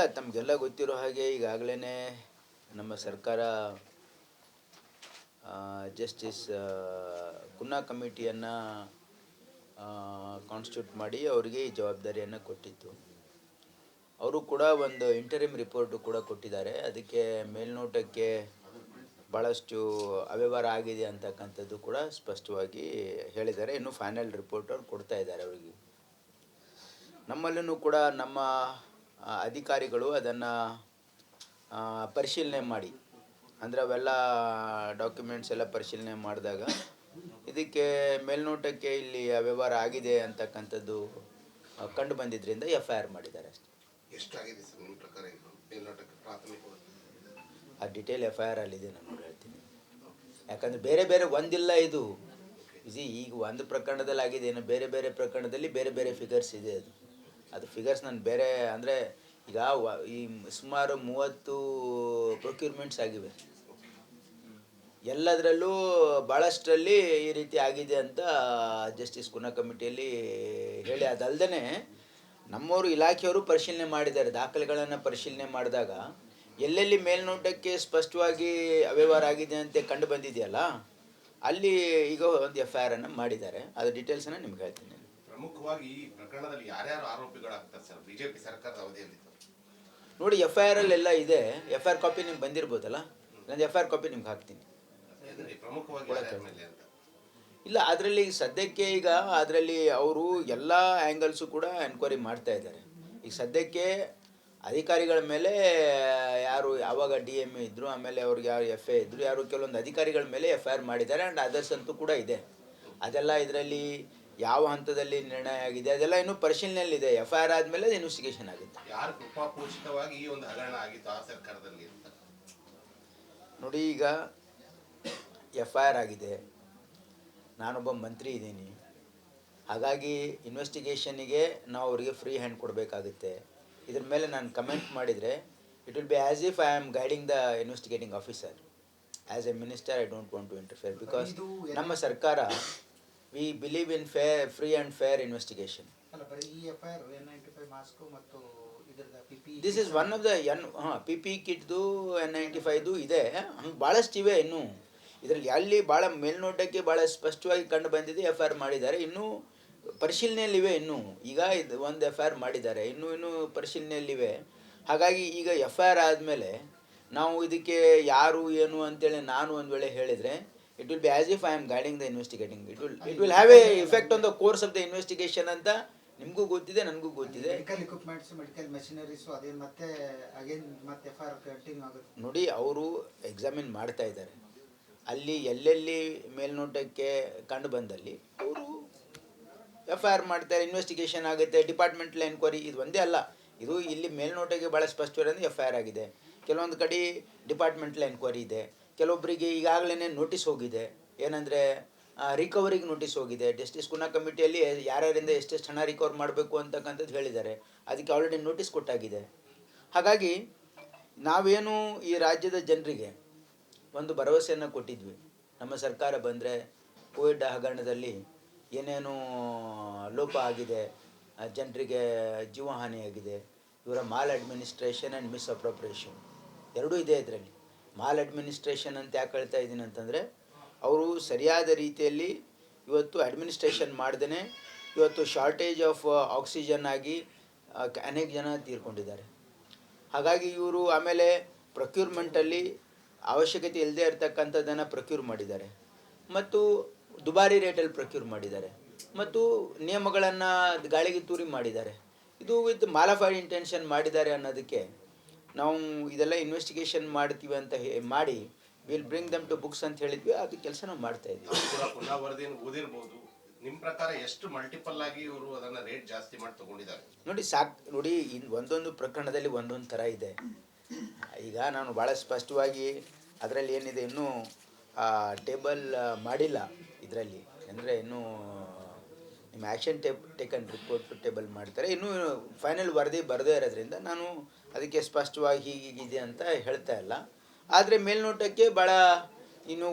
ಇಲ್ಲ, ತಮಗೆಲ್ಲ ಗೊತ್ತಿರೋ ಹಾಗೆ ಈಗಾಗಲೇ ನಮ್ಮ ಸರ್ಕಾರ ಜಸ್ಟಿಸ್ ಗುನ್ನಾ ಕಮಿಟಿಯನ್ನು ಕಾನ್ಸ್ಟಿಟ್ಯೂಟ್ ಮಾಡಿ ಅವರಿಗೆ ಈ ಜವಾಬ್ದಾರಿಯನ್ನು ಕೊಟ್ಟಿತ್ತು. ಅವರು ಕೂಡ ಒಂದು ಇಂಟರಿಮ್ ರಿಪೋರ್ಟು ಕೂಡ ಕೊಟ್ಟಿದ್ದಾರೆ. ಅದಕ್ಕೆ ಮೇಲ್ನೋಟಕ್ಕೆ ಭಾಳಷ್ಟು ಅವ್ಯವಹಾರ ಆಗಿದೆ ಅಂತಕ್ಕಂಥದ್ದು ಕೂಡ ಸ್ಪಷ್ಟವಾಗಿ ಹೇಳಿದ್ದಾರೆ. ಇನ್ನು ಫೈನಲ್ ರಿಪೋರ್ಟ್ ಅವ್ರು ಕೊಡ್ತಾ ಇದ್ದಾರೆ ಅವರಿಗೆ. ನಮ್ಮಲ್ಲೂ ಕೂಡ ನಮ್ಮ ಅಧಿಕಾರಿಗಳು ಅದನ್ನು ಪರಿಶೀಲನೆ ಮಾಡಿ. ಅಂದರೆ ಅವೆಲ್ಲ ಡಾಕ್ಯುಮೆಂಟ್ಸ್ ಎಲ್ಲ ಪರಿಶೀಲನೆ ಮಾಡಿದಾಗ ಇದಕ್ಕೆ ಮೇಲ್ನೋಟಕ್ಕೆ ಇಲ್ಲಿ ಅವ್ಯವಹಾರ ಆಗಿದೆ ಅಂತಕ್ಕಂಥದ್ದು ಕಂಡು ಬಂದಿದ್ದರಿಂದ ಎಫ್ ಐ ಆರ್ ಮಾಡಿದ್ದಾರೆ ಅಷ್ಟೇ. ಎಷ್ಟಾಗಿದೆ ಸರ್ ನಿಮ್ಮ ಪ್ರಕಾರ ಇದು? ಮೇಲ್ನೋಟಕ್ಕೆ ಪ್ರಾಥಮಿಕವಾಗಿ ಆ ಡಿಟೇಲ್ ಎಫ್ ಐ ಆರ್ ಅಲ್ಲಿದೆ ನಾನು ಹೇಳ್ತೀನಿ. ಯಾಕಂದರೆ ಬೇರೆ ಬೇರೆ ಒಂದಿಲ್ಲ ಇದು. ಇದು ಈಗ ಒಂದು ಪ್ರಕರಣದಲ್ಲಿ ಆಗಿದೆ ಏನು ಬೇರೆ ಬೇರೆ ಪ್ರಕರಣದಲ್ಲಿ ಬೇರೆ ಬೇರೆ ಫಿಗರ್ಸ್ ಇದೆ ಅದು. ಅದು ಫಿಗರ್ಸ್ ನಾನು ಬೇರೆ ಅಂದರೆ ಈಗ ಈ ಸುಮಾರು ಮೂವತ್ತು ಪ್ರೊಕ್ಯೂರ್ಮೆಂಟ್ಸ್ ಆಗಿವೆ. ಎಲ್ಲದರಲ್ಲೂ ಭಾಳಷ್ಟರಲ್ಲಿ ಈ ರೀತಿ ಆಗಿದೆ ಅಂತ ಜಸ್ಟಿಸ್ ಕುನ ಕಮಿಟಿಯಲ್ಲಿ ಹೇಳಿ. ಅದಲ್ಲದೆ ನಮ್ಮವರು ಇಲಾಖೆಯವರು ಪರಿಶೀಲನೆ ಮಾಡಿದ್ದಾರೆ. ದಾಖಲೆಗಳನ್ನು ಪರಿಶೀಲನೆ ಮಾಡಿದಾಗ ಎಲ್ಲೆಲ್ಲಿ ಮೇಲ್ನೋಟಕ್ಕೆ ಸ್ಪಷ್ಟವಾಗಿ ಅವ್ಯವಹಾರ ಆಗಿದೆ ಅಂತ ಕಂಡು ಬಂದಿದೆಯಲ್ಲ, ಅಲ್ಲಿ ಈಗ ಒಂದು ಎಫ್ ಐ ಆರನ್ನು ಮಾಡಿದ್ದಾರೆ. ಅದರ ಡೀಟೇಲ್ಸನ್ನು ನಿಮ್ಗೆ ಹೇಳ್ತೀನಿ. ಪ್ರಮುಖವಾಗಿ ಈ ಪ್ರಕರಣದಲ್ಲಿ ಯಾರ್ಯಾರು ಆರೋಪಿಗಳಾಗ್ತಾರೆ ಸರ್? ಬಿಜೆಪಿ ಸರ್ಕಾರದ ಅವಧಿಯಲ್ಲಿ ನೋಡಿ ಎಫ್ ಐ ಎಲ್ಲ ಇದೆ. ಎಫ್ ಐ ಆರ್ ಕಾಪಿ ನಿಮ್ಗೆ ಬಂದಿರ್ಬೋದಲ್ಲ? ನಾನು ಎಫ್ ಐ ಆರ್ ಕಾಪಿ ನಿಮ್ಗೆ ಹಾಕ್ತೀನಿ. ಪ್ರಮುಖವಾಗಿ ಅಂತ. ಇಲ್ಲ ಅದರಲ್ಲಿ ಸದ್ಯಕ್ಕೆ ಈಗ ಅದರಲ್ಲಿ ಅವರು ಎಲ್ಲ ಆ್ಯಂಗಲ್ಸು ಕೂಡ ಎನ್ಕ್ವೈರಿ ಮಾಡ್ತಾ ಇದ್ದಾರೆ. ಈಗ ಸದ್ಯಕ್ಕೆ ಅಧಿಕಾರಿಗಳ ಮೇಲೆ ಯಾರು ಯಾವಾಗ ಡಿ ಎಂ ಎ ಇದ್ದರು ಆಮೇಲೆ ಅವ್ರಿಗೆ ಯಾರು ಎಫ್ ಐ ಇದ್ದರು ಯಾರು ಕೆಲವೊಂದು ಅಧಿಕಾರಿಗಳ ಮೇಲೆ ಎಫ್ ಐ ಆರ್ ಮಾಡಿದ್ದಾರೆ ಆ್ಯಂಡ್ ಅದರ್ಸ್ ಅಂತೂ ಕೂಡ ಇದೆ. ಅದೆಲ್ಲ ಇದರಲ್ಲಿ ಯಾವ ಹಂತದಲ್ಲಿ ನಿರ್ಣಯ ಆಗಿದೆ ಅದೆಲ್ಲ ಇನ್ನೂ ಪರಿಶೀಲನೆಯಲ್ಲಿದೆ. ಎಫ್ ಐ ಆರ್ ಆದಮೇಲೆ ಇನ್ವೆಸ್ಟಿಗೇಷನ್ ಆಗುತ್ತೆ. ಯಾರು ಕೃಪಾಪೂಚಿತವಾಗಿ ಈ ಒಂದು ಹಗರಣ ಆಗಿತ್ತು ಆ ಸರ್ಕಾರದಲ್ಲಿ ಅಂತ? ನೋಡಿ ಈಗ ಎಫ್ ಐ ಆರ್ ಆಗಿದೆ. ನಾನೊಬ್ಬ ಮಂತ್ರಿ ಇದ್ದೀನಿ. ಹಾಗಾಗಿ ಇನ್ವೆಸ್ಟಿಗೇಷನಿಗೆ ನಾವು ಅವರಿಗೆ ಫ್ರೀ ಹ್ಯಾಂಡ್ ಕೊಡಬೇಕಾಗುತ್ತೆ. ಇದ್ರ ಮೇಲೆ ನಾನು ಕಮೆಂಟ್ ಮಾಡಿದರೆ it will be as if I am guiding the investigating officer as a minister I don't want to interfere because ನಮ್ಮ ಸರ್ಕಾರ we believe in fair free and fair investigation this is one of the N ಹಾಂ P P ಕಿಟ್ದು N ninety ಫೈವ್ದು ಇದೆ. ಹಂಗೆ ಭಾಳಷ್ಟು ಇವೆ ಇನ್ನೂ. ಇದರಲ್ಲಿ ಅಲ್ಲಿ ಭಾಳ ಮೇಲ್ನೋಟಕ್ಕೆ ಭಾಳ ಸ್ಪಷ್ಟವಾಗಿ ಕಂಡು ಬಂದಿದೆ ಎಫ್ ಐ ಆರ್ ಮಾಡಿದ್ದಾರೆ. ಇನ್ನೂ ಪರಿಶೀಲನೆಯಲ್ಲಿವೆ ಇನ್ನೂ. ಈಗ ಇದು ಒಂದು ಎಫ್ ಐ ಆರ್ ಮಾಡಿದ್ದಾರೆ. ಇನ್ನೂ ಇನ್ನೂ ಪರಿಶೀಲನೆಯಲ್ಲಿವೆ ಹಾಗಾಗಿ ಈಗ ಎಫ್ ಐ ಆರ್ ಆದಮೇಲೆ ನಾವು ಇದಕ್ಕೆ ಯಾರು ಏನು ಅಂತೇಳಿ ನಾನು ಒಂದು ವೇಳೆ ಹೇಳಿದರೆ it will be as if I am guiding the investigating it will it will have a effect on the course of the investigation ಅಂತ ನಿಮಗೂ ಗೊತ್ತಿದೆ ನನಗೂ ಗೊತ್ತಿದೆ. ಮೆಡಿಕಲ್ ಇಕ್ವಿಪ್ಮೆಂಟ್ಸ್ ಮೆಡಿಕಲ್ ಮೆಷಿನರೀಸು ಅದೇನು ಮತ್ತೆ ಅಗೇನ್ ಮತ್ತೆ ಎಫ್ ಆರ್ ಕಂಟಿನ್ಯೂ ಆಗುತ್ತೆ. ನೋಡಿ ಅವರು ಎಕ್ಸಾಮಿನ್ ಮಾಡ್ತಾ ಇದ್ದಾರೆ. ಅಲ್ಲಿ ಎಲ್ಲೆಲ್ಲಿ ಮೇಲ್ನೋಟಕ್ಕೆ ಕಂಡು ಬಂದಲ್ಲಿ ಅವರು ಎಫ್ ಐ ಆರ್ ಮಾಡ್ತಾರೆ ಇನ್ವೆಸ್ಟಿಗೇಷನ್ ಆಗುತ್ತೆ ಡಿಪಾರ್ಟ್ಮೆಂಟಲ್ ಎನ್ಕ್ವೈರಿ ಇದು ಒಂದೇ ಅಲ್ಲ. ಇದು ಇಲ್ಲಿ ಮೇಲ್ನೋಟಕ್ಕೆ ಭಾಳ ಸ್ಪಷ್ಟವಾದ ಎಫ್ ಐ ಆರ್ ಆಗಿದೆ. ಕೆಲವೊಂದು ಕಡೆ ಡಿಪಾರ್ಟ್ಮೆಂಟಲ್ ಎನ್ಕ್ವೈರಿ ಇದೆ. ಕೆಲವೊಬ್ಬರಿಗೆ ಈಗಾಗಲೇ ನೋಟಿಸ್ ಹೋಗಿದೆ. ಏನಂದರೆ ರಿಕವರಿಗೆ ನೋಟಿಸ್ ಹೋಗಿದೆ. ಜಸ್ಟಿಸ್ ಕುನ್ನಾ ಕಮಿಟಿಯಲ್ಲಿ ಯಾರ್ಯಾರಿಂದ ಎಷ್ಟೆಷ್ಟು ಹಣ ರಿಕವರ್ ಮಾಡಬೇಕು ಅಂತಕ್ಕಂಥದ್ದು ಹೇಳಿದ್ದಾರೆ. ಅದಕ್ಕೆ ಆಲ್ರೆಡಿ ನೋಟಿಸ್ ಕೊಟ್ಟಾಗಿದೆ. ಹಾಗಾಗಿ, ನಾವೇನು ಈ ರಾಜ್ಯದ ಜನರಿಗೆ ಒಂದು ಭರವಸೆಯನ್ನು ಕೊಟ್ಟಿದ್ವಿ. ನಮ್ಮ ಸರ್ಕಾರ ಬಂದರೆ ಕೋವಿಡ್ ಹಗರಣದಲ್ಲಿ ಏನೇನು ಲೋಪ ಆಗಿದೆ ಜನರಿಗೆ ಜೀವಹಾನಿಯಾಗಿದೆ ಇವರ maladministration and misappropriation ಎರಡೂ ಇದೆ ಇದರಲ್ಲಿ. ಮಾಲ್ ಅಡ್ಮಿನಿಸ್ಟ್ರೇಷನ್ ಅಂತ ಯಾಕೆ ಹೇಳ್ತಾ ಇದ್ದೀನಿ ಅಂತಂದರೆ, ಅವರು ಸರಿಯಾದ ರೀತಿಯಲ್ಲಿ ಇವತ್ತು ಅಡ್ಮಿನಿಸ್ಟ್ರೇಷನ್ ಮಾಡ್ದೇ ಇವತ್ತು ಶಾರ್ಟೇಜ್ ಆಫ್ ಆಕ್ಸಿಜನ್ ಆಗಿ ಅನೇಕ ಜನ ತೀರ್ಕೊಂಡಿದ್ದಾರೆ. ಹಾಗಾಗಿ ಇವರು ಆಮೇಲೆ ಪ್ರೊಕ್ಯೂರ್ಮೆಂಟಲ್ಲಿ ಅವಶ್ಯಕತೆ ಇಲ್ಲದೆ ಇರತಕ್ಕಂಥದ್ದನ್ನು ಪ್ರೊಕ್ಯೂರ್ ಮಾಡಿದ್ದಾರೆ. ಮತ್ತು ದುಬಾರಿ ರೇಟಲ್ಲಿ ಪ್ರೊಕ್ಯೂರ್ ಮಾಡಿದ್ದಾರೆ. ಮತ್ತು ನಿಯಮಗಳನ್ನು ಗಾಳಿಗೆ ತೂರಿ ಮಾಡಿದ್ದಾರೆ. ಇದು ವಿತ್ ಮಾಲಫೈಡ್ ಇಂಟೆನ್ಷನ್ ಮಾಡಿದ್ದಾರೆ ಅನ್ನೋದಕ್ಕೆ ನಾವು ಇದೆಲ್ಲ ಇನ್ವೆಸ್ಟಿಗೇಷನ್ ಮಾಡ್ತೀವಿ ಅಂತ ಮಾಡಿ will bring them to books ಅಂತ ಹೇಳಿದ್ವಿ ಅದು ಕೆಲಸ ನಾವು ಮಾಡ್ತಾ ಇದ್ವಿ. ನಿಮ್ಮ ಪ್ರಕಾರ ಎಷ್ಟು ಮಲ್ಟಿಪಲ್ ಆಗಿ ಇವರು ಅದನ್ನ ರೇಟ್ ಜಾಸ್ತಿ ಮಾಡಿ ತಗೊಂಡಿದ್ದಾರೆ? ನೋಡಿ ಸಾಕ್ ನೋಡಿ ಇನ್ ಒಂದೊಂದು ಪ್ರಕರಣದಲ್ಲಿ ಒಂದೊಂದು ಥರ ಇದೆ. ಈಗ ನಾನು ಭಾಳ ಸ್ಪಷ್ಟವಾಗಿ ಅದರಲ್ಲಿ ಏನಿದೆ ಇನ್ನೂ ಟೇಬಲ್ ಮಾಡಿಲ್ಲ ಇದರಲ್ಲಿ. ಅಂದರೆ ಇನ್ನೂ ನಿಮ್ಮ ಆ್ಯಕ್ಷನ್ ಟೇಪ್ ಟೇಕನ್ ರಿಪೋರ್ಟ್ ಟೇಬಲ್ ಮಾಡ್ತಾರೆ. ಇನ್ನೂ ಫೈನಲ್ ವರದಿ ಬರದೇ ಇರೋದ್ರಿಂದ ನಾನು ಅದಕ್ಕೆ ಸ್ಪಷ್ಟವಾಗಿ ಹೀಗೀಗಿದೆ ಅಂತ ಹೇಳ್ತಾ ಇಲ್ಲ. ಆದರೆ ಮೇಲ್ನೋಟಕ್ಕೆ ಭಾಳ ಇನ್ನು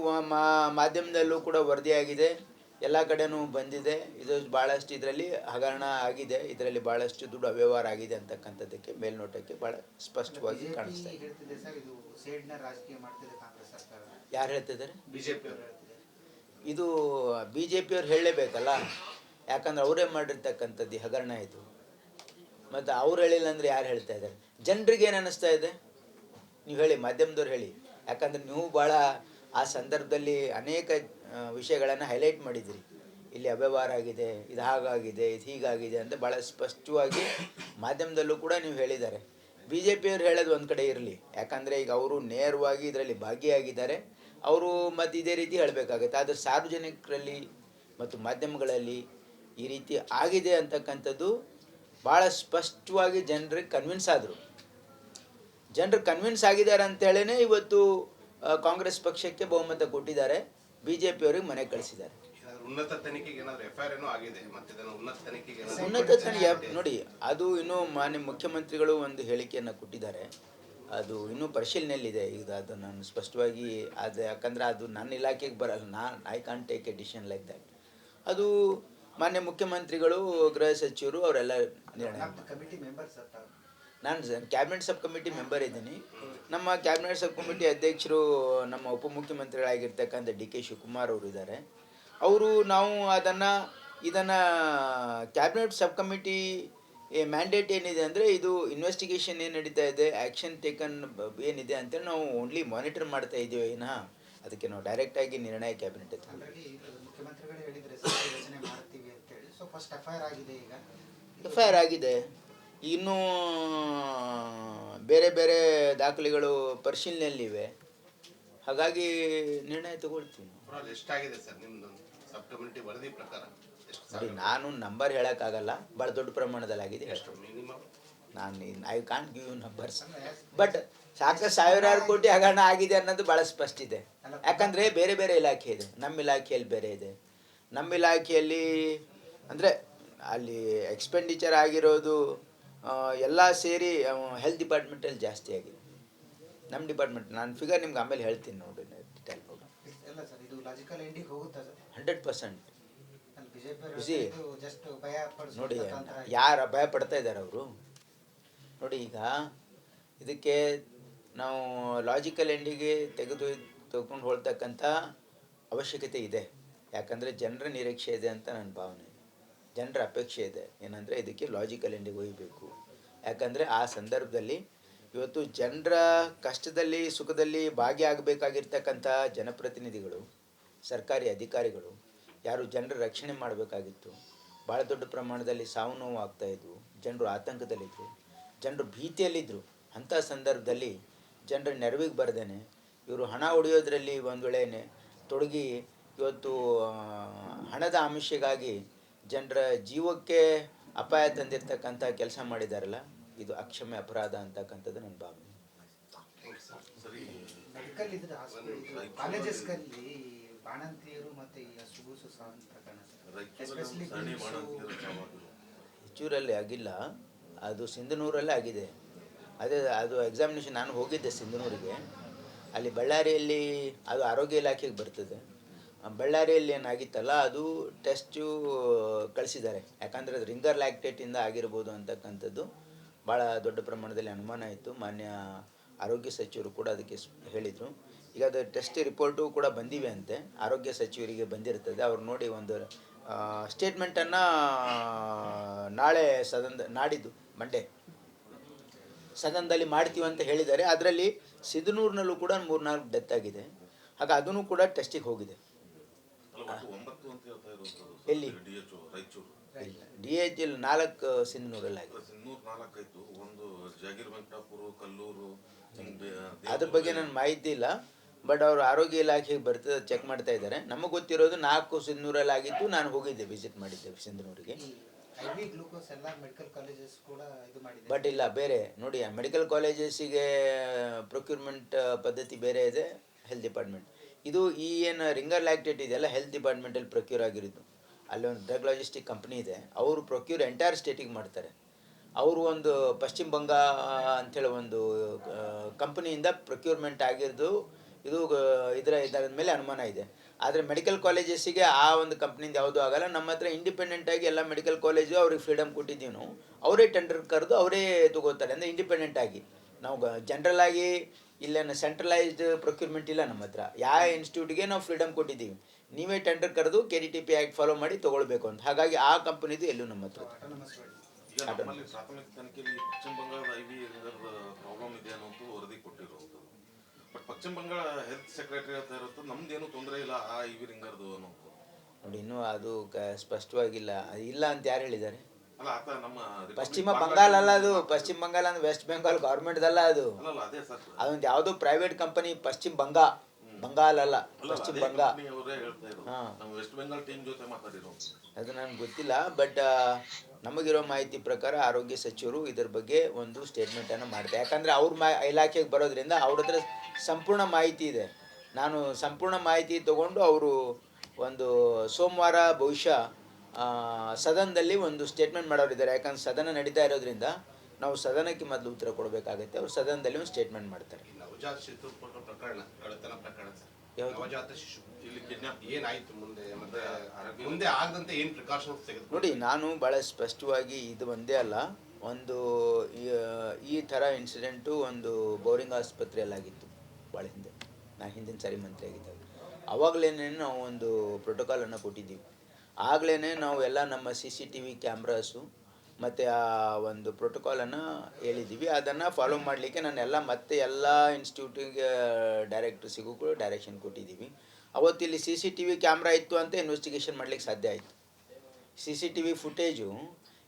ಮಾಧ್ಯಮದಲ್ಲೂ ಕೂಡ ವರದಿಯಾಗಿದೆ ಎಲ್ಲ ಕಡೆನೂ ಬಂದಿದೆ. ಇದು ಭಾಳಷ್ಟು ಇದರಲ್ಲಿ ಹಗರಣ ಆಗಿದೆ. ಇದರಲ್ಲಿ ಭಾಳಷ್ಟು ದುಡ್ಡು ಅವ್ಯವಹಾರ ಆಗಿದೆ ಅಂತಕ್ಕಂಥದ್ದಕ್ಕೆ ಮೇಲ್ನೋಟಕ್ಕೆ ಭಾಳ ಸ್ಪಷ್ಟವಾಗಿ ಕಾಣಿಸ್ತಾ ಇದೆ. ಯಾರು ಹೇಳ್ತಿದ್ದಾರೆ? ಇದು ಬಿ ಜೆ ಪಿಯವ್ರು ಹೇಳಲೇಬೇಕಲ್ಲ? ಯಾಕಂದ್ರೆ ಅವರೇ ಮಾಡಿರ್ತಕ್ಕಂಥದ್ದು ಹಗರಣ ಇದು. ಮತ್ತು ಅವ್ರು ಹೇಳಿಲ್ಲ ಅಂದರೆ ಯಾರು ಹೇಳ್ತಾ ಇದ್ದಾರೆ? ಜನರಿಗೆ ಏನು ಅನ್ನಿಸ್ತಾ ಇದೆ? ನೀವು ಹೇಳಿ, ಮಾಧ್ಯಮದವ್ರು ಹೇಳಿ. ಯಾಕಂದ್ರೆ ನೀವು ಭಾಳ ಆ ಸಂದರ್ಭದಲ್ಲಿ ಅನೇಕ ವಿಷಯಗಳನ್ನು ಹೈಲೈಟ್ ಮಾಡಿದ್ರಿ. ಇಲ್ಲಿ ಅವ್ಯವಹಾರ ಆಗಿದೆ, ಇದು ಹಾಗಾಗಿದೆ, ಇದು ಹೀಗಾಗಿದೆ ಅಂತ ಭಾಳ ಸ್ಪಷ್ಟವಾಗಿ ಮಾಧ್ಯಮದಲ್ಲೂ ಕೂಡ ನೀವು ಹೇಳಿದ್ದಾರೆ. ಬಿ ಜೆ ಪಿಯವ್ರು ಹೇಳೋದು ಒಂದು ಕಡೆ ಇರಲಿ. ಯಾಕಂದರೆ ಈಗ ಅವರು ನೇರವಾಗಿ ಇದರಲ್ಲಿ ಭಾಗಿಯಾಗಿದ್ದಾರೆ. ಅವರು ಮತ್ತು ಇದೇ ರೀತಿ ಹೇಳಬೇಕಾಗುತ್ತೆ. ಆದರೆ ಸಾರ್ವಜನಿಕರಲ್ಲಿ ಮತ್ತು ಮಾಧ್ಯಮಗಳಲ್ಲಿ ಈ ರೀತಿ ಆಗಿದೆ ಅಂತಕ್ಕಂಥದ್ದು ಭಾಳ ಸ್ಪಷ್ಟವಾಗಿ ಜನರಿಗೆ ಕನ್ವಿನ್ಸ್ ಆದರು. ಜನರು ಕನ್ವಿನ್ಸ್ ಆಗಿದ್ದಾರೆ ಅಂತೇಳಿನೇ ಇವತ್ತು ಕಾಂಗ್ರೆಸ್ ಪಕ್ಷಕ್ಕೆ ಬಹುಮತ ಕೊಟ್ಟಿದ್ದಾರೆ. ಬಿ ಜೆ ಪಿಯವ್ರಿಗೆ ಮನೆ ಕಳಿಸಿದ್ದಾರೆ. ಉನ್ನತ ತನಿಖೆ ನೋಡಿ ಅದು ಇನ್ನೂ ಮಾನ್ಯ ಮುಖ್ಯಮಂತ್ರಿಗಳು ಒಂದು ಹೇಳಿಕೆಯನ್ನು ಕೊಟ್ಟಿದ್ದಾರೆ. ಅದು ಇನ್ನೂ ಪರಿಶೀಲನೆಯಲ್ಲಿದೆ. ಈಗ ಅದು ನಾನು ಸ್ಪಷ್ಟವಾಗಿ ಅದು ಯಾಕಂದರೆ ಅದು ನನ್ನ ಇಲಾಖೆಗೆ ಬರಲ್ಲ. ನಾನು I can take a decision like that ಅದು ಮಾನ್ಯ ಮುಖ್ಯಮಂತ್ರಿಗಳು ಗೃಹ ಸಚಿವರು ಅವರೆಲ್ಲ ನಿರ್ಣಯ ನಾನು ಕ್ಯಾಬಿನೆಟ್ ಸಬ್ ಕಮಿಟಿ ಮೆಂಬರ್ ಇದ್ದೀನಿ. ನಮ್ಮ ಕ್ಯಾಬಿನೆಟ್ ಸಬ್ ಕಮಿಟಿ ಅಧ್ಯಕ್ಷರು ನಮ್ಮ ಉಪಮುಖ್ಯಮಂತ್ರಿಗಳಾಗಿರ್ತಕ್ಕಂಥ ಡಿ ಕೆ ಶಿವಕುಮಾರ್ ಅವರು ಇದ್ದಾರೆ. ಅವರು ನಾವು ಅದನ್ನು ಇದನ್ನು ಕ್ಯಾಬಿನೆಟ್ ಸಬ್ ಕಮಿಟಿ ಮ್ಯಾಂಡೇಟ್ ಏನಿದೆ ಅಂದರೆ ಇದು ಇನ್ವೆಸ್ಟಿಗೇಷನ್ ಏನು ನಡೀತಾ ಇದೆ ಆ್ಯಕ್ಷನ್ ಟೇಕನ್ ಏನಿದೆ ಅಂತೇಳಿ ನಾವು ಓನ್ಲಿ ಮಾನಿಟರ್ ಮಾಡ್ತಾ ಇದ್ದೀವಿ ವಿನಃ ಅದಕ್ಕೆ ನಾವು ಡೈರೆಕ್ಟಾಗಿ ನಿರ್ಣಯ ಕ್ಯಾಬಿನೆಟ್ ಎತ್ತೀವಿ ಆಲ್ರೆಡಿ ಮುಖ್ಯಮಂತ್ರಿಗಳು ಹೇಳಿದ್ರೆ ಸಮಿತಿ ರಚನೆ ಮಾಡ್ತೀವಿ ಅಂತೇಳಿ so first F I R ಆಗಿದೆ ಈಗ. ಎಫ್ ಐ ಆರ್ ಆಗಿದೆ. ಇನ್ನೂ ಬೇರೆ ಬೇರೆ ದಾಖಲೆಗಳು ಪರಿಶೀಲನೆಯಲ್ಲಿವೆ. ಹಾಗಾಗಿ ನಿರ್ಣಯ ತಗೊಳ್ತೀನಿ. ಎಷ್ಟಾಗಿದೆ ಸರ್ ನಿಮ್ದು? ಸಬ್ ಕಮ್ಯುನಿಟಿ ವರದಿ ಪ್ರಕಾರ ನೋಡಿ ನಾನು ನಂಬರ್ ಹೇಳೋಕ್ಕಾಗಲ್ಲ. ಭಾಳ ದೊಡ್ಡ ಪ್ರಮಾಣದಲ್ಲಿ ಆಗಿದೆ ಎಷ್ಟು ಮಿನಿಮಮ್ ನಾನು I can't give you numbers but ಸಾಕಷ್ಟು ಸಾವಿರಾರು ಕೋಟಿ ಹಗರಣ ಆಗಿದೆ ಅನ್ನೋದು ಭಾಳ ಸ್ಪಷ್ಟ ಇದೆ. ಯಾಕಂದರೆ ಬೇರೆ ಬೇರೆ ಇಲಾಖೆ ಇದೆ. ನಮ್ಮ ಇಲಾಖೆಯಲ್ಲಿ ಬೇರೆ ಇದೆ. ನಮ್ಮ ಇಲಾಖೆಯಲ್ಲಿ ಅಂದರೆ ಅಲ್ಲಿ ಎಕ್ಸ್ಪೆಂಡಿಚರ್ ಆಗಿರೋದು ಎಲ್ಲ ಸೇರಿ ಹೆಲ್ತ್ ಡಿಪಾರ್ಟ್ಮೆಂಟಲ್ಲಿ ಜಾಸ್ತಿ ಆಗಿದೆ. ನಮ್ಮ ಡಿಪಾರ್ಟ್ಮೆಂಟ್ ನಾನು ಫಿಗರ್ ನಿಮ್ಗೆ ಆಮೇಲೆ ಹೇಳ್ತೀನಿ ನೋಡಿ ಡಿಟೇಲ್ ನೋಡಿ. ಹಂಡ್ರೆಡ್ ಪರ್ಸೆಂಟ್ ಖುಷಿ. ನೋಡಿ ಯಾರು ಭಯ ಪಡ್ತಾ ಇದ್ದಾರೆ ಅವರು? ನೋಡಿ ಈಗ ಇದಕ್ಕೆ ನಾವು ಲಾಜಿಕಲ್ ಎಂಡಿಗೆ ತೆಗೆದು ತಗೊಂಡು ಹೋಳ್ತಕ್ಕಂಥ ಅವಶ್ಯಕತೆ ಇದೆ. ಯಾಕಂದರೆ ಜನರ ನಿರೀಕ್ಷೆ ಇದೆ ಅಂತ ನನ್ನ ಭಾವನೆ. ಜನರ ಅಪೇಕ್ಷೆ ಇದೆ. ಏನಂದರೆ ಇದಕ್ಕೆ ಲಾಜಿಕಲ್ ಎಂಡಿಗೆ ಒಯ್ಯಬೇಕು ಯಾಕಂದರೆ ಆ ಸಂದರ್ಭದಲ್ಲಿ ಇವತ್ತು ಜನರ ಕಷ್ಟದಲ್ಲಿ, ಸುಖದಲ್ಲಿ ಭಾಗಿಯಾಗಬೇಕಾಗಿರ್ತಕ್ಕಂಥ ಜನಪ್ರತಿನಿಧಿಗಳು, ಸರ್ಕಾರಿ ಅಧಿಕಾರಿಗಳು, ಯಾರು ಜನರ ರಕ್ಷಣೆ ಮಾಡಬೇಕಾಗಿತ್ತು. ಭಾಳ ದೊಡ್ಡ ಪ್ರಮಾಣದಲ್ಲಿ ಸಾವು ನೋವು ಆಗ್ತಾಯಿದ್ವು ಜನರು ಆತಂಕದಲ್ಲಿದ್ದರು ಜನರು ಭೀತಿಯಲ್ಲಿದ್ದರು ಅಂಥ ಸಂದರ್ಭದಲ್ಲಿ ಜನರ ನೆರವಿಗೆ ಬರ್ದೇನೆ. ಇವರು ಹಣ ಹೊಡೆಯೋದ್ರಲ್ಲಿ ಒಂದು ವೇಳೆನೆ ತೊಡಗಿ ಇವತ್ತು ಹಣದ ಆಮಿಷಗಾಗಿ ಜನರ ಜೀವಕ್ಕೆ ಅಪಾಯ ತಂದಿರ್ತಕ್ಕಂಥ ಕೆಲಸ ಮಾಡಿದಾರಲ್ಲ ಇದು ಅಕ್ಷಮ್ಯ ಅಪರಾಧ ಅಂತಕ್ಕಂಥದ್ದು ನನ್ನ ಭಾವನೆ. ಹೆಚ್ಚೂರಲ್ಲಿ ಆಗಿಲ್ಲ ಅದು ಸಿಂಧನೂರಲ್ಲೇ ಆಗಿದೆ. ಅದೇ ಅದು ಎಕ್ಸಾಮಿನೇಷನ್ ನಾನು ಹೋಗಿದ್ದೆ ಸಿಂಧನೂರಿಗೆ. ಅಲ್ಲಿ ಬಳ್ಳಾರಿಯಲ್ಲಿ ಅದು ಆರೋಗ್ಯ ಇಲಾಖೆಗೆ ಬರ್ತದೆ. ಬಳ್ಳಾರಿಯಲ್ಲಿ ಏನಾಗಿತ್ತಲ್ಲ, ಅದು ಟೆಸ್ಟು ಕಳಿಸಿದ್ದಾರೆ. ಯಾಕಂದರೆ ಅದು ರಿಂಗರ್ ಲ್ಯಾಕ್ಟೇಟಿಂದ ಆಗಿರ್ಬೋದು ಅಂತಕ್ಕಂಥದ್ದು ಭಾಳ ದೊಡ್ಡ ಪ್ರಮಾಣದಲ್ಲಿ ಅನುಮಾನ ಇತ್ತು. ಮಾನ್ಯ ಆರೋಗ್ಯ ಸಚಿವರು ಕೂಡ ಅದಕ್ಕೆ ಹೇಳಿದರು. ಈಗ ಅದು ಟೆಸ್ಟ್ ರಿಪೋರ್ಟು ಕೂಡ ಬಂದಿವೆ ಅಂತೆ. ಆರೋಗ್ಯ ಸಚಿವರಿಗೆ ಬಂದಿರ್ತದೆ. ಅವ್ರು ನೋಡಿ ಒಂದು ಸ್ಟೇಟ್ಮೆಂಟನ್ನು ನಾಳೆ ಸದನ ನಾಡಿದ್ದು ಮಂಡೇ ಸದನದಲ್ಲಿ ಮಾಡ್ತೀವಿ ಅಂತ ಹೇಳಿದ್ದಾರೆ. ಅದರಲ್ಲಿ ಸಿದ್ಧನೂರಿನಲ್ಲೂ ಕೂಡ ಮೂರ್ನಾಲ್ಕು ಡೆತ್ ಆಗಿದೆ. ಹಾಗೆ ಅದನ್ನು ಕೂಡ ಟೆಸ್ಟಿಗೆ ಹೋಗಿದೆ ಅಲ್ಲ, ಒಟ್ಟು ಒಂಬತ್ತು ಅಂತ ಹೇಳ್ತಾ ಇರೋದು ಎಲ್ಲಿ? ಡಿ ಎಚ್ ಎಲ್ ನಾಲ್ಕು ಸಿಂಧನೂರಲ್ಲಿ ಆಗಿದೆ. ಒಂದು ಜಾಗೀರ್ ವೆಂಕಟಾಪುರ ಕಲ್ಲೂರು ಅದ್ರ ಬಗ್ಗೆ ನನ್ನ ಮಾಹಿತಿ ಇಲ್ಲ ಬಟ್ ಅವ್ರು ಆರೋಗ್ಯ ಇಲಾಖೆಗೆ ಬರ್ತದೆ ಚೆಕ್ ಮಾಡ್ತಾ ಇದ್ದಾರೆ. ನಮಗೆ ಗೊತ್ತಿರೋದು ನಾಲ್ಕು ಸಿಂಧನೂರಲ್ಲಿ ಆಗಿತ್ತು ನಾನು ಹೋಗಿದ್ದೆ ವಿಸಿಟ್ ಮಾಡಿದ್ದೆ ಸಿಂಧನೂರಿಗೆ. ಈ ಗ್ಲೂಕೋಸ್ ಎಲ್ಲ ಮೆಡಿಕಲ್ ಕಾಲೇಜಸ್ ಕೂಡ ಇದು ಮಾಡಿದೆ. ಬಟ್ ಇಲ್ಲ ಬೇರೆ. ನೋಡಿ ಮೆಡಿಕಲ್ ಕಾಲೇಜಸ್ಸಿಗೆ ಪ್ರೊಕ್ಯೂರ್ಮೆಂಟ್ ಪದ್ಧತಿ ಬೇರೆ ಇದೆ ಹೆಲ್ತ್ ಡಿಪಾರ್ಟ್ಮೆಂಟ್ ಇದು ಈ ಏನು ರಿಂಗರ್ ಲ್ಯಾಕ್ಟೇಟ್ ಇದೆಲ್ಲ ಹೆಲ್ತ್ ಡಿಪಾರ್ಟ್ಮೆಂಟಲ್ಲಿ ಪ್ರೊಕ್ಯೂರ್ ಆಗಿರೋದು. ಅಲ್ಲಿ ಒಂದು ಡ್ರಗ್ ಲಾಜಿಸ್ಟಿಕ್ ಕಂಪ್ನಿ ಇದೆ. ಅವರು ಪ್ರೊಕ್ಯೂರ್ ಎಂಟೈರ್ ಸ್ಟೇಟಿಗೆ ಮಾಡ್ತಾರೆ. ಅವರು ಒಂದು ಪಶ್ಚಿಮ ಬಂಗ ಅಂಥೇಳಿ ಒಂದು ಕಂಪ್ನಿಯಿಂದ ಪ್ರೊಕ್ಯೂರ್ಮೆಂಟ್ ಆಗಿರೋದು, ಇದು ಇದರ ಇದರ ಮೇಲೆ ಅನುಮಾನ ಇದೆ. ಆದರೆ ಮೆಡಿಕಲ್ ಕಾಲೇಜಸ್ಸಿಗೆ ಆ ಒಂದು ಕಂಪ್ನಿಯಿಂದ ಯಾವುದೂ ಆಗಲ್ಲ. ನಮ್ಮ ಹತ್ರ ಇಂಡಿಪೆಂಡೆಂಟ್ ಆಗಿ ಎಲ್ಲ ಮೆಡಿಕಲ್ ಕಾಲೇಜು ಅವ್ರಿಗೆ ಫ್ರೀಡಮ್ ಕೊಟ್ಟಿದ್ದೀವಿ ನಾವು. ಅವರೇ ಟೆಂಡರ್ ಕರೆದು ಅವರೇ ತಗೋತಾರೆ. ಅಂದರೆ ಇಂಡಿಪೆಂಡೆಂಟ್ ಆಗಿ. ನಾವು ಜನರಲ್ ಆಗಿ ಇಲ್ಲೇನು ಸೆಂಟ್ರಲೈಸ್ಡ್ ಪ್ರೊಕ್ಯೂರ್ಮೆಂಟ್ ಇಲ್ಲ ನಮ್ಮ ಹತ್ರ. ಯಾವ ಇನ್ಸ್ಟಿಟ್ಯೂಟ್ಗೆ ನಾವು ಫ್ರೀಡಮ್ ಕೊಟ್ಟಿದ್ದೀವಿ. ನೀವೇ ಟೆಂಡರ್ ಕರೆದು K D T P act follow ಮಾಡಿ ತೊಗೊಳ್ಬೇಕು ಅಂತ. ಹಾಗಾಗಿ ಆ ಕಂಪನಿದು ಎಲ್ಲೂ ನಮ್ಮ ಹತ್ರ ಪ್ರಾಥಮಿಕ ತನಿಖೆಯಲ್ಲಿ ಪಶ್ಚಿಮ ಬಂಗಾಳದ ಐ ವಿ ಪ್ರಾಬ್ಲಮ್ ಇದೆ ಅನ್ನೋದು ವರದಿ ಕೊಟ್ಟಿರುವಂಥದ್ದು. ಬಟ್ ಪಶ್ಚಿಮ ಬಂಗಾಳ ಹೆಲ್ತ್ ಸೆಕ್ರೆಟರಿ ಅಂತ ಇರುತ್ತೆ ನಮ್ದೇನು ತೊಂದರೆ ಇಲ್ಲ ಆ ಐ ವಿ ರಿಂಗರ್ದು ಅನ್ನೋದು. ನೋಡಿ ಇನ್ನೂ ಅದು ಕ ಸ್ಪಷ್ಟವಾಗಿಲ್ಲ. ಇಲ್ಲ ಅಂತ ಯಾರು ಹೇಳಿದ್ದಾರೆ? ಪಶ್ಚಿಮ ಬಂಗಾಳ ಬಂಗಾಲ್ ಅಲ್ಲ ಅದು ಪಶ್ಚಿಮ ಬಂಗಾಳ ಅಂದ್ರೆ ವೆಸ್ಟ್ ಬೆಂಗಾಲ್ ಗೌರ್ಮೆಂಟ್ದಲ್ಲ ಅದು. ಅದೊಂದು ಯಾವುದೋ ಪ್ರೈವೇಟ್ ಕಂಪನಿ ಪಶ್ಚಿಮ ಬಂಗಾ. ಬಂಗಾಲ್ ಅಲ್ಲ ಪಶ್ಚಿಮ ಬಂಗಾ. ವೆಸ್ಟ್ ಬೆಂಗಾಲ್ ಟೀಮ್ ಜೊತೆ ಅದು ನನ್ಗೆ ಗೊತ್ತಿಲ್ಲ ಬಟ್ ನಮಗಿರೋ ಮಾಹಿತಿ ಪ್ರಕಾರ ಆರೋಗ್ಯ ಸಚಿವರು ಇದರ ಬಗ್ಗೆ ಒಂದು ಸ್ಟೇಟ್ಮೆಂಟನ್ನು ಮಾಡಿದೆ ಯಾಕಂದ್ರೆ ಅವ್ರ ಮಾ ಇಲಾಖೆಗೆ ಬರೋದ್ರಿಂದ ಅವ್ರ ಹತ್ರ ಸಂಪೂರ್ಣ ಮಾಹಿತಿ ಇದೆ. ನಾನು ಸಂಪೂರ್ಣ ಮಾಹಿತಿ ತಗೊಂಡು ಅವರು ಒಂದು ಸೋಮವಾರ ಬಹುಶಃ ಸದನದಲ್ಲಿ ಒಂದು ಸ್ಟೇಟ್ಮೆಂಟ್ ಮಾಡೋರಿದ್ದಾರೆ. ಯಾಕಂದ್ರೆ ಸದನ ನಡೀತಾ ಇರೋದ್ರಿಂದ ನಾವು ಸದನಕ್ಕೆ ಮೊದಲು ಉತ್ತರ ಕೊಡಬೇಕಾಗುತ್ತೆ. ಅವ್ರು ಸದನದಲ್ಲಿ ಒಂದು ಸ್ಟೇಟ್ಮೆಂಟ್ ಮಾಡ್ತಾರೆ. ನೋಡಿ ನಾನು ಭಾಳ ಸ್ಪಷ್ಟವಾಗಿ ಇದು ಒಂದೇ ಅಲ್ಲ. ಒಂದು ಈ- ಈ ಥರ ಇನ್ಸಿಡೆಂಟು ಒಂದು ಬೌರಿಂಗ್ ಆಸ್ಪತ್ರೆಯಲ್ಲಾಗಿತ್ತು. ಭಾಳ ಹಿಂದೆ. ನಾನು ಹಿಂದಿನ ಸಾರಿ ಮಂತ್ರಿ ಆಗಿದ್ದಾಗ ಅವಾಗಲೇ ನಾವು ಒಂದು ಪ್ರೋಟೋಕಾಲನ್ನು ಕೊಟ್ಟಿದ್ದೀವಿ. ಆಗಲೇ ನಾವು ಎಲ್ಲ ನಮ್ಮ C C T V cameras ಮತ್ತು ಆ ಒಂದು ಪ್ರೋಟೋಕಾಲನ್ನು ಹೇಳಿದ್ದೀವಿ. ಅದನ್ನು ಫಾಲೋ ಮಾಡಲಿಕ್ಕೆ ನಾನು ಎಲ್ಲ ಮತ್ತೆ ಎಲ್ಲ ಇನ್ಸ್ಟಿಟ್ಯೂಟಿಗೆ ಡೈರೆಕ್ಟರ್ಸಿಗೂ ಕೂಡ ಡೈರೆಕ್ಷನ್ ಕೊಟ್ಟಿದ್ದೀವಿ. ಅವತ್ತಿಲ್ಲಿ C C T V camera ಇತ್ತು ಅಂತ ಇನ್ವೆಸ್ಟಿಗೇಷನ್ ಮಾಡಲಿಕ್ಕೆ ಸಾಧ್ಯ ಆಯಿತು. C C T V footage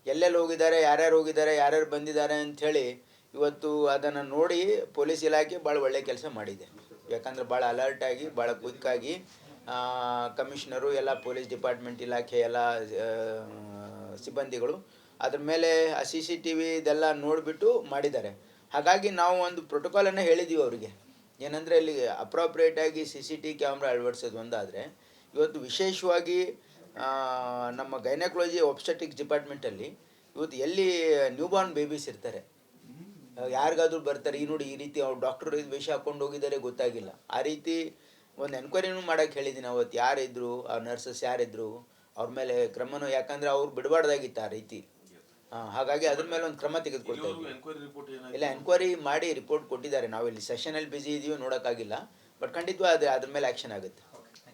ಎಲ್ಲೆಲ್ಲಿ ಹೋಗಿದ್ದಾರೆ, ಯಾರ್ಯಾರು ಹೋಗಿದ್ದಾರೆ, ಯಾರ್ಯಾರು ಬಂದಿದ್ದಾರೆ ಅಂಥೇಳಿ ಇವತ್ತು ಅದನ್ನು ನೋಡಿ ಪೊಲೀಸ್ ಇಲಾಖೆ ಭಾಳ ಒಳ್ಳೆಯ ಕೆಲಸ ಮಾಡಿದೆ. ಯಾಕಂದರೆ ಭಾಳ ಅಲರ್ಟಾಗಿ, ಭಾಳ ಕ್ವಿಕ್ಕಾಗಿ ಕಮಿಷನರು ಎಲ್ಲ ಪೊಲೀಸ್ ಡಿಪಾರ್ಟ್ಮೆಂಟ್ ಇಲಾಖೆ ಎಲ್ಲ ಸಿಬ್ಬಂದಿಗಳು ಅದ್ರ ಮೇಲೆ ಆ ಸಿ ಸಿ ಟಿ ವಿ ಇದೆಲ್ಲ ನೋಡಿಬಿಟ್ಟು ಮಾಡಿದ್ದಾರೆ. ಹಾಗಾಗಿ ನಾವು ಒಂದು ಪ್ರೋಟೋಕಾಲನ್ನು ಹೇಳಿದ್ದೀವಿ ಅವರಿಗೆ. ಏನಂದರೆ ಇಲ್ಲಿ ಅಪ್ರಾಪ್ರಿಯೇಟಾಗಿ ಸಿ ಸಿ ಟಿ ಕ್ಯಾಮ್ರಾ ಅಳವಡಿಸೋದು ಒಂದಾದರೆ, ಇವತ್ತು ವಿಶೇಷವಾಗಿ ನಮ್ಮ ಗೈನಕಾಲಜಿ ಒಬ್ಸ್ಟೆಟಿಕ್ಸ್ ಡಿಪಾರ್ಟ್ಮೆಂಟಲ್ಲಿ ಇವತ್ತು ಎಲ್ಲಿ ನ್ಯೂಬಾರ್ನ್ ಬೇಬೀಸ್ ಇರ್ತಾರೆ. ಯಾರಿಗಾದ್ರೂ ಬರ್ತಾರೆ, ಈ ನೋಡಿ ಈ ರೀತಿ ಅವ್ರು ಡಾಕ್ಟರ್ ವೇಷ ಹಾಕೊಂಡು ಹೋಗಿದ್ದಾರೆ ಗೊತ್ತಾಗಿಲ್ಲ. ಆ ರೀತಿ ಒಂದು ಎನ್ಕ್ವೈರಿನೂ ಮಾಡೋಕ್ಕೆ ಹೇಳಿದ್ದೀನಿ ಅವತ್ತು ಯಾರಿದ್ರು ಆ ನರ್ಸಸ್ ಯಾರಿದ್ರು ಅವ್ರ ಮೇಲೆ ಕ್ರಮನೂ ಯಾಕಂದರೆ ಅವ್ರು ಬಿಡಬಾರ್ದಾಗಿತ್ತು ಆ ರೀತಿ. ಹಾಂ ಹಾಗಾಗಿ ಅದ್ರ ಮೇಲೆ ಒಂದು ಕ್ರಮ ತೆಗೆದುಕೊಳ್ತಾ ಇದ್ದೀವಿ ಇಲ್ಲ ಎನ್ಕ್ವೈರಿ ಮಾಡಿ ರಿಪೋರ್ಟ್ ಕೊಟ್ಟಿದ್ದಾರೆ. ನಾವು ಇಲ್ಲಿ ಸೆಷನಲ್ಲಿ ಬ್ಯುಸಿ ಇದೀವಿ ನೋಡೋಕ್ಕಾಗಿಲ್ಲ. ಬಟ್ ಖಂಡಿತವಾಗಿ ಅದು ಅದ್ರ ಮೇಲೆ ಆ್ಯಕ್ಷನ್ ಆಗುತ್ತೆ.